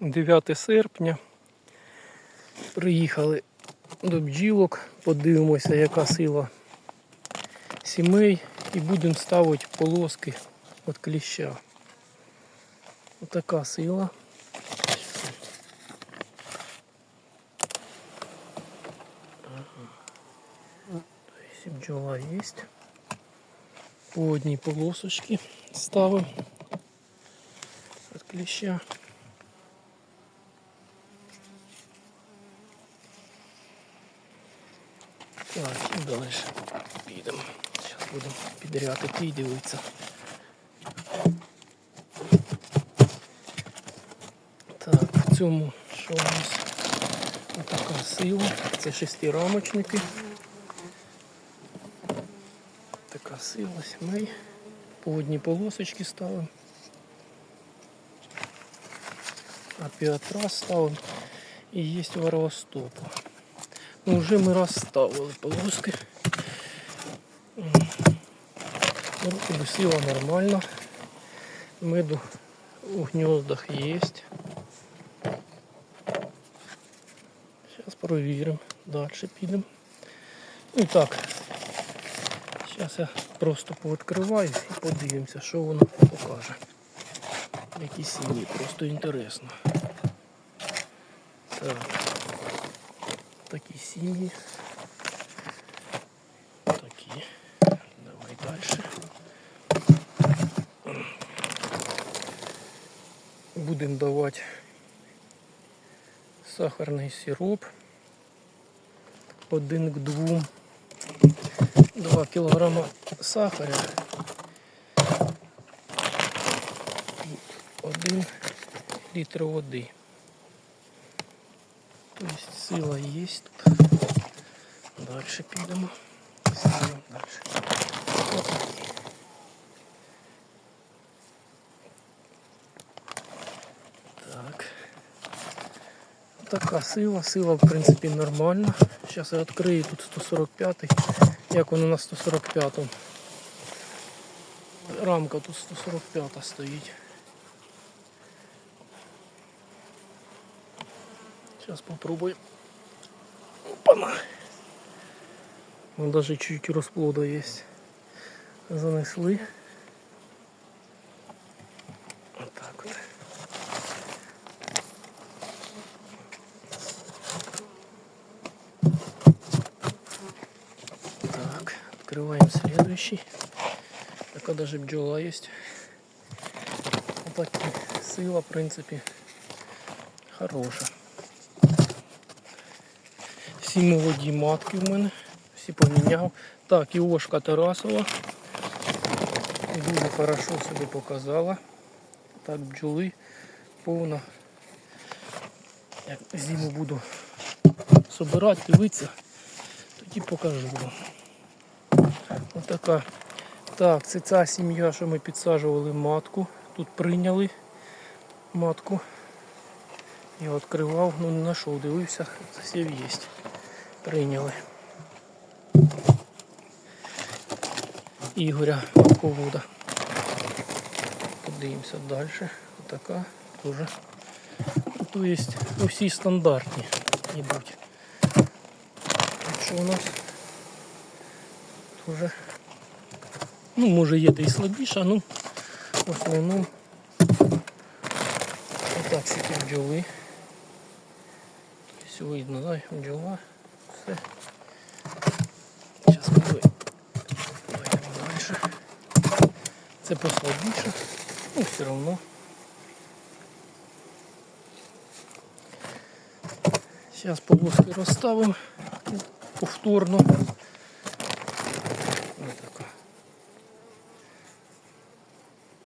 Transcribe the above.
9 серпня. Приїхали до бджілок, подивимося, яка сила сімей і будемо ставити полоски від кліща. Отака сила. Тобто бджола є. По одній полосочці ставимо від кліща. Так, і далі підемо. Зараз будемо підряд іти і дивитися. Так, в цьому що у нас така сила. Це шестирамочники. Така сила сімей. По одній полосочці ставимо. А раз ставимо. І є варовостопа. Ну, вже ми розставили полоски. М. Ну, нормально. Меду у гнездах є. Зараз перевіримо. Далі підемо. Ну і так. Зараз я просто повідкриваю і подивимося, що воно покаже. Які сім'ї, просто інтересно. Так. Такі сім'ї. Такі. Давай далі. Будемо давати сахарний сироп. Один к двом. 2 кілограма сахаря. І один літр води. Сила є тут. Далі підемо. Сила далі. Так. Така сила. Сила, в принципі, нормальна. Зараз я відкрию тут 145 Як воно на 145 Рамка тут 145 стоїть. Сейчас попробуем. Опана! Вон даже чуть-чуть расплода есть, Занесли. Отак от. Так, открываем следующий. Така даже бджола є. Отакі сила, в принципе хорошая. Всі молоді матки в мене, всі поміняв. Так, і Ошка Тарасова. Дуже хорошо себе показала. Так, бджоли повна. Як зиму буду собирати, дивитися, тоді покажу вам. Отака. Так, це ця сім'я, що ми підсаджували матку. Тут прийняли матку. Я відкривав, ну не знайшов, дивився, засів є. Прийняли. Ігоря Матковода. Подивимося далі. Отака теж. Тут є усі стандартні, йдуть. Що у нас теж, ну може є та і слабіша, ну в основному отак всякі бджоли. Все видно, да, бджола, все. Зараз ми дальше. далі. Це послабіше, ну все одно. Зараз полоски розставимо повторно.